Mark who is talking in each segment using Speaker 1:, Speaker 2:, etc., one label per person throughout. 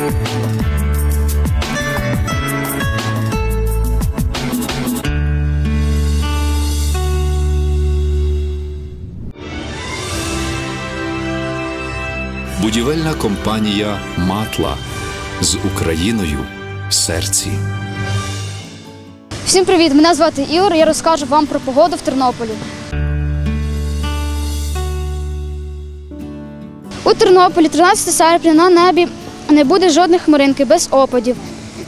Speaker 1: Будівельна компанія Матла з Україною в серці.
Speaker 2: Всім привіт! Мене звати Ігор. Я розкажу вам про погоду в Тернополі. У Тернополі 13 серпня на небі не буде жодних хмаринки без опадів.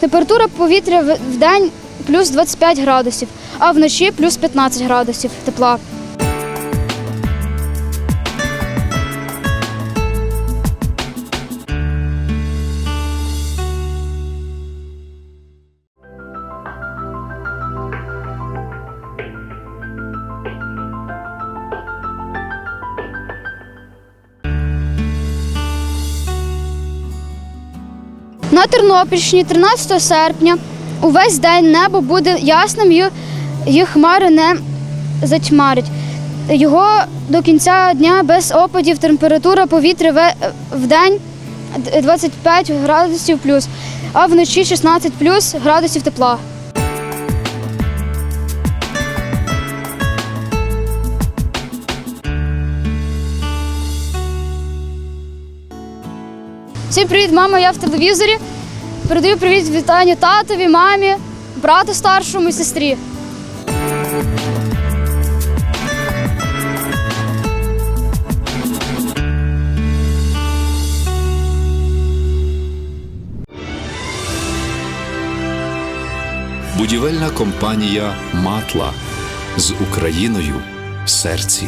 Speaker 2: Температура повітря в день плюс 25 градусів, а вночі плюс 15 градусів тепла. На Тернопільщині 13 серпня увесь день небо буде ясним і, хмари не затьмарять. Його до кінця дня без опадів температура повітря в день 25 градусів плюс, а вночі 16 плюс градусів тепла. Всім привіт, мама, я в телевізорі. Передаю привіт вітання татові, мамі, брату старшому і сестрі.
Speaker 1: Будівельна компанія Матла з Україною в серці.